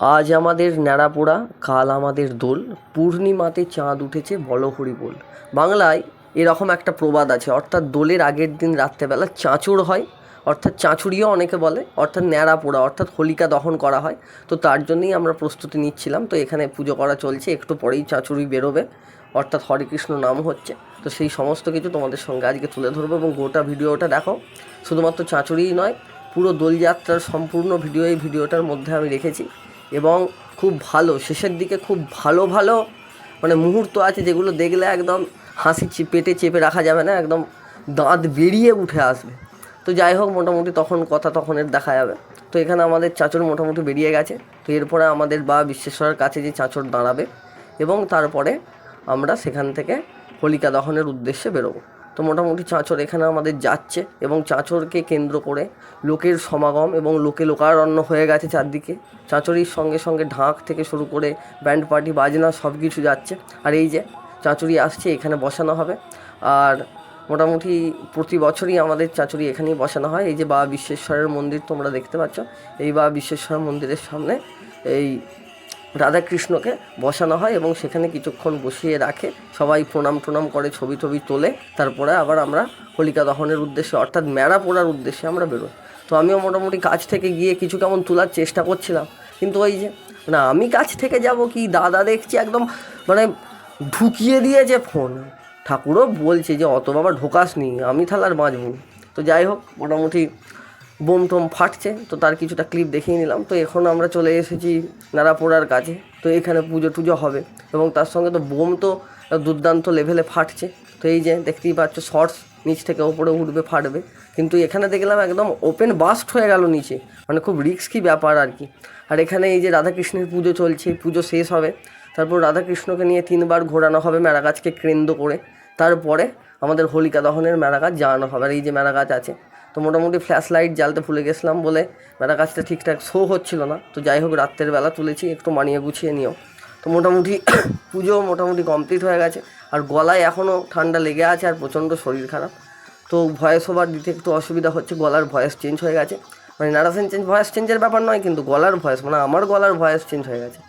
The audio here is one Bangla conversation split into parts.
আজ আমাদের ন্যাড়াপোড়া, কাল আমাদের দোল। পূর্ণিমাতে চাঁদ উঠেছে বলো হরি বল। বাংলায় এরকম একটা প্রবাদ আছে, অর্থাৎ দোলের আগের দিন রাত্রেবেলা চাঁচুর হয়, অর্থাৎ চাঁচুরিও অনেকে বলে, অর্থাৎ ন্যাড়া পোড়া অর্থাৎ হোলিকা দহন করা হয়। তো তার জন্যই আমরা প্রস্তুতি নিচ্ছিলাম। তো এখানে পুজো করা চলছে, একটু পরেই চাঁচুরি বেরোবে, অর্থাৎ হরে কৃষ্ণ নাম হচ্ছে। তো সেই সমস্ত কিছু তোমাদের সঙ্গে আজকে তুলে ধরবো এবং গোটা ভিডিওটা দেখো। শুধুমাত্র চাঁচুরিই নয়, পুরো দোলযাত্রার সম্পূর্ণ ভিডিও এই ভিডিওটার মধ্যে আমি রেখেছি। এবং খুব ভালো, শেষের দিকে খুব ভালো ভালো মানে মুহূর্ত আছে যেগুলো দেখলে একদম হাসি পেটে চেপে রাখা যাবে না, একদম দাঁত বেরিয়ে উঠে আসবে। তো যাই হোক, মোটামুটি তখন কথা তখনের দেখা যাবে। তো এখানে আমাদের চাঁচর মোটামুটি বেরিয়ে গেছে। তো এরপরে আমাদের বা বিশ্বেশ্বরের কাছে যে চাঁচর দাঁড়াবে এবং তারপরে আমরা সেখান থেকে হোলিকা দহনের উদ্দেশ্যে বেরোবো। তো মোটামুটি চাঁচর এখানে আমাদের যাচ্ছে এবং চাঁচরকে কেন্দ্র করে লোকের সমাগম এবং লোকে লোকারণ্য হয়ে গেছে চারদিকে। চাঁচরির সঙ্গে সঙ্গে ঢাক থেকে শুরু করে ব্যান্ড পার্টি, বাজনা সব কিছু যাচ্ছে। আর এই যে চাঁচুরি আসছে, এখানে বসানো হবে। আর মোটামুটি প্রতি বছরই আমাদের চাঁচুরি এখানেই বসানো হয়। এই যে বা বিশ্বেশ্বরের মন্দির তোমরা দেখতে পাচ্ছ। এই বা বিশ্বেশ্বর মন্দিরের সামনে এই রাধাকৃষ্ণকে বসানো হয় এবং সেখানে কিছুক্ষণ বসিয়ে রাখে। সবাই প্রণাম টনাম করে, ছবি টবি তোলে। তারপরে আবার আমরা হোলিকা দহনের উদ্দেশ্যে, অর্থাৎ মেড়া পোড়ার উদ্দেশ্যে আমরা বেরোই। তো আমিও মোটামুটি কাছ থেকে গিয়ে কিছু কেমন তোলার চেষ্টা করছিলাম। কিন্তু ওই যে, না, আমি কাছ থেকে যাব কি? দাদা দেখছি একদম মানে ঢুকিয়ে দিয়েছে ফোন ঠাকুরও বলছে যে, অত বাবা ঢোকাস নি আমি আর বাঁচব তো যাই হোক, মোটামুটি বোম টোম ফাটছে, তো তার কিছুটা ক্লিপ দেখিয়ে নিলাম। তো এখন আমরা চলে এসেছি নাড়াপোড়ার কাছে, তো এখানে পুজো টুজো হবে এবং তার সঙ্গে তো বোম তো দুর্দান্ত লেভেলে ফাটছে। তো এই যে দেখতেই পাচ্ছ শর্টস নিচ থেকে ওপরে উঠবে, ফাটবে। কিন্তু এখানে দেখলাম একদম ওপেন বাস্ট হয়ে গেল নিচে মানে খুব রিস্কি ব্যাপার আর কি। আর এখানে এই যে রাধাকৃষ্ণের পুজো চলছে, পুজো শেষ হবে। তারপর রাধাকৃষ্ণকে নিয়ে তিনবার ঘোরানো হবে মেরা গাছকে কেন্দ্র করে। তারপরে আমাদের হোলিকা দহনের মেরা গাছ জ্বালানো হবে। আর এই যে মেরা গাছ আছে তো মোটামুটি ফ্ল্যাশ লাইট জ্বালতে ভুলে গেছিলাম বলে মেরা গাছটা ঠিকঠাক শো হচ্ছিল না। তো যাই হোক, রাত্রের বেলা তুলেছি, একটু মানিয়ে গুছিয়ে নিও। তো মোটামুটি পুজো মোটামুটি কমপ্লিট হয়ে গেছে। আর গলায় এখনও ঠান্ডা লেগে আছে আর প্রচণ্ড শরীর খারাপ। তো ভয়েস ওভার দিতে একটু অসুবিধা হচ্ছে, গলার ভয়েস চেঞ্জ হয়ে গেছে। মানে নারাসেন চেঞ্জ, ভয়েস চেঞ্জের ব্যাপার নয়, কিন্তু গলার ভয়েস মানে আমার গলার ভয়েস চেঞ্জ হয়ে গেছে।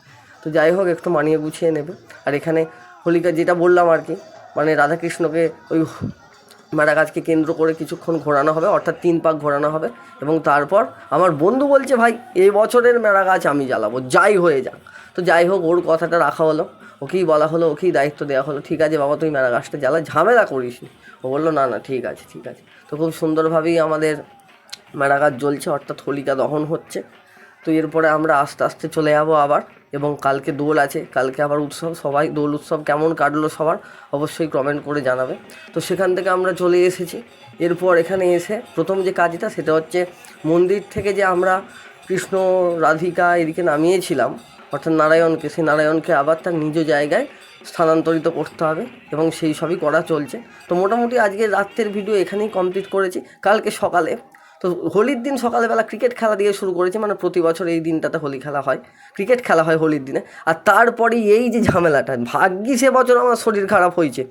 তো যাই হোক, একটু মানিয়ে গুছিয়ে নেবে। আর এখানে হোলিকা যেটা বললাম আর কি মানে রাধাকৃষ্ণকে ওই মেরা গাছকে কেন্দ্র করে কিছুক্ষণ ঘোরানো হবে, অর্থাৎ তিন পাক ঘোরানো হবে এবং তারপর আমার বন্ধু বলছে, ভাই এই বছরের মেরা গাছ আমি জ্বালাবো, যাই হয়ে যাক। তো যাই হোক, ওর কথাটা রাখা হলো, ওকেই বলা হলো, ওকেই দায়িত্ব দেওয়া হলো, ঠিক আছে বাবা, তুই মেরা গাছটা জ্বালা, ঝামেলা করিস। ও বলল, না না, ঠিক আছে ঠিক আছে। তো খুব সুন্দরভাবেই আমাদের মেরা গাছ জ্বলছে, অর্থাৎ হোলিকা দহন হচ্ছে। তো এরপরে আমরা আস্তে আস্তে চলে যাব আবার, এবং কালকে দোল আছে, কালকে আবার উৎসব, সবাই দোল উৎসব কেমন কাটলো সবার অবশ্যই কমেন্ট করে জানাবে। তো সেখান থেকে আমরা চলে এসেছি। এরপর এখানে এসে প্রথম যে কাজটা সেটা হচ্ছে মন্দির থেকে যে আমরা কৃষ্ণ রাধিকা এদিকে নামিয়েছিলাম, অর্থাৎ নারায়ণকে, সেই নারায়ণকে আবার তার নিজ জায়গায় স্থানান্তরিত করতে হবে, এবং সেই সবই করা চলছে। তো মোটামুটি আজকে রাত্রের ভিডিও এখানেই কমপ্লিট করেছি। কালকে সকালে তো হোলির দিন সকালবেলা ক্রিকেট খেলা দিয়ে শুরু করেছি মানে প্রতি বছর এই দিনটাতে হোলি খেলা হয়। ক্রিকেট খেলা হয় হোলির দিনে। আর তারপরে এই যে ঝামেলাটা ভাগ্যিস বছর আমার শরীর খারাপ হয়েছে।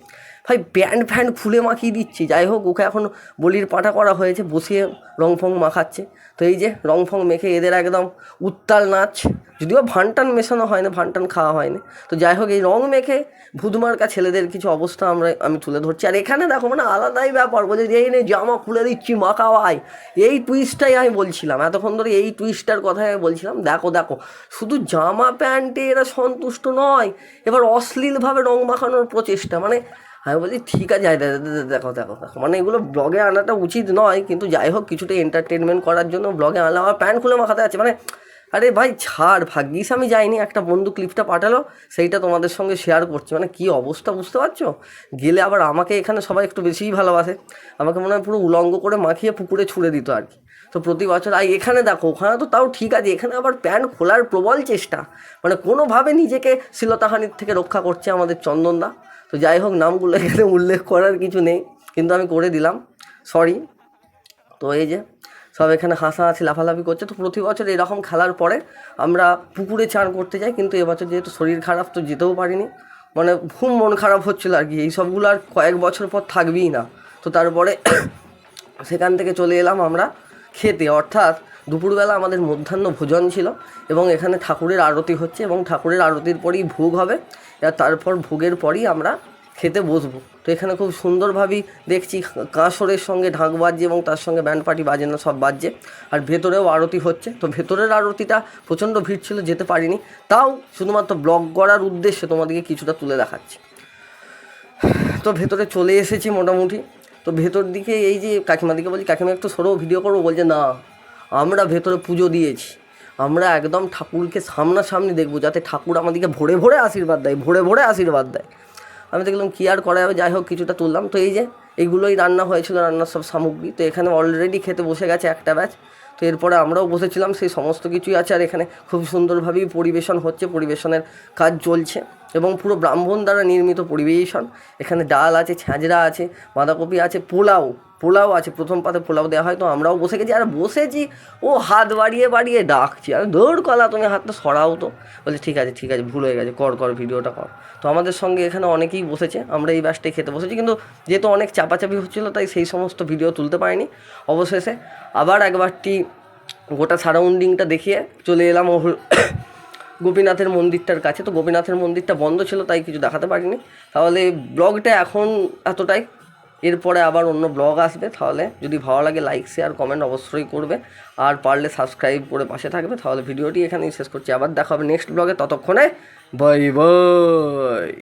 ভাই প্যান্ট ফ্যান্ট খুলে মাখিয়ে দিচ্ছি, যাই হোক, ওকে এখন বলির পাটা করা হয়েছে, বসিয়ে রং ফং মাখাচ্ছে। তো এই যে রং ফং মেখে এদের একদম উত্তাল নাচ, যদিও ভানটান মেশানো হয় না ভানটান খাওয়া হয়নি। তো যাই হোক, এই রং মেখে ভুদমার্কা ছেলেদের কিছু অবস্থা আমরা, আমি তুলে ধরছি। আর এখানে দেখো মানে আলাদাই ব্যাপার বলছে যে এই নে জামা খুলে দিচ্ছি, মাখাও, আয়। এই টুইস্টটাই আমি বলছিলাম, এতক্ষণ ধরে এই টুইস্টটার কথাই আমি বলছিলাম। দেখো দেখো, শুধু জামা প্যান্টে এরা সন্তুষ্ট নয়, এবার অশ্লীলভাবে রং মাখানোর প্রচেষ্টা মানে আমি বলছি, ঠিক আছে দে- দেখো দেখো দেখো। মানে এগুলো ব্লগে আনাটা উচিত নয়, কিন্তু যাই হোক, কিছুটা এন্টারটেনমেন্ট করার জন্য ব্লগে আনলাম আমার প্যান্ট খুলে মাখাতে আছে। মানে আরে ভাই, ছাড়, ভাগ্যিস আমি যাইনি। একটা বন্ধু ক্লিপটা পাঠালো, সেইটা তোমাদের সঙ্গে শেয়ার করছি। মানে কী অবস্থা, বুঝতে পারছ? গেলে আবার আমাকে এখানে সবাই একটু বেশিই ভালোবাসে। আমাকে মনে হয় পুরো উলঙ্গ করে মাখিয়ে পুকুরে ছুঁড়ে দিত আর কি। তো প্রতি বছর, আর এখানে দেখো, ওখানে তো তাও ঠিক আছে, এখানে আবার প্যান্ট খোলার প্রবল চেষ্টা। মানে কোনোভাবে নিজেকে শ্লীলতাহানির থেকে রক্ষা করছে আমাদের চন্দনদা। তো যাই হোক, নামগুলো এখানে উল্লেখ করার কিছু নেই, কিন্তু আমি করে দিলাম। সরি তো এই যে, সব এখানে হাসাহাসি, লাফালাফি করছে। তো প্রতি বছর এরকম খেলার পরে আমরা পুকুরে চান করতে যাই, কিন্তু এবছর যেহেতু শরীর খারাপ, তো যেতেও পারিনি। মানে খুব মন খারাপ হচ্ছিল আর কি, এই সবগুলো আর কয়েক বছর পর থাকবেই না। তো তারপরে সেখান থেকে চলে এলাম আমরা খেতে, অর্থাৎ দুপুরবেলা আমাদের মধ্যাহ্ন ভোজন ছিল এবং এখানে ঠাকুরের আরতি হচ্ছে এবং ঠাকুরের আরতির পরেই ভোগ হবে। আর তারপর ভোগের পরই আমরা খেতে বসবো। তো এখানে খুব সুন্দরভাবেই দেখছি কাঁসরের সঙ্গে ঢাক বাজছে এবং তার সঙ্গে ব্যান্ড পার্টি বাজে না সব বাজছে। আর ভেতরেও আরতি হচ্ছে। তো ভেতরের আরতিটা প্রচণ্ড ভিড় ছিল, যেতে পারিনি। তাও শুধুমাত্র ব্লগ করার উদ্দেশ্যে তোমাদেরকে কিছুটা তুলে দেখাচ্ছি। তো ভেতরে চলে এসেছি মোটামুটি। তো ভেতর দিকে এই যে কাকিমাদিকে বলছি, কাকিমা, একটু সরো ভিডিও করব বলছে, না, আমরা ভেতরে পুজো দিয়েছি। আমরা একদম ঠাকুরকে সামনাসামনি দেখব, যাতে ঠাকুর আমাদেরকে ভরে ভরে আশীর্বাদ দেয়, ভরে ভরে আশীর্বাদ দেয়। আমি দেখলাম, কী আর করা যাবে? যাই হোক, কিছুটা তুললাম। তো এই যে, এইগুলোই রান্না হয়েছিল, রান্নার সব সামগ্রী। তো এখানে অলরেডি খেতে বসে গেছে একটা ব্যাচ তো এরপরে আমরাও বসেছিলাম, সেই সমস্ত কিছুই আছে আর এখানে খুব সুন্দরভাবেই পরিবেশন হচ্ছে, পরিবেশনের কাজ চলছে এবং পুরো ব্রাহ্মণ দ্বারা নির্মিত পরিবেশন। এখানে ডাল আছে ছ্যাঁচড়া আছে, বাঁধাকপি আছে, পোলাও পোলাও আছে, প্রথম পাতে পোলাও দেওয়া হয় তো আমরাও বসে গেছি, আর বসেছি, ও হাত বাড়িয়ে বাড়িয়ে ডাকছি, আর দৌড় কলা, তুমি হাতটা সরাও তো। বলছে, ঠিক আছে ঠিক আছে, ভুল হয়ে গেছে, কর কর, ভিডিওটা কর। তো আমাদের সঙ্গে এখানে অনেকেই বসেছে, আমরা এই ব্যাসটাই খেতে বসেছি, কিন্তু যেহেতু অনেক চাপাচাপি হচ্ছিল, তাই সেই সমস্ত ভিডিও তুলতে পারিনি। অবশেষে আবার একবারটি গোটা সারাউন্ডিংটা দেখিয়ে চলে এলাম ওহ- গোপীনাথের মন্দিরটার কাছে। তো গোপীনাথের মন্দিরটা বন্ধ ছিল, তাই কিছু দেখাতে পারিনি। তাহলে ব্লগটা এখন এতটাই। এরপরে আবার অন্য ব্লগ আসবে, তাহলে যদি ভালো লাগে লাইক শেয়ার কমেন্ট অবশ্যই করবে। আর পারলে সাবস্ক্রাইব করে পাশে থাকবে, তাহলে ভিডিওটি এখানেই শেষ করছি। আবার দেখা হবে নেক্সট ব্লগে ততক্ষণে বাই বাই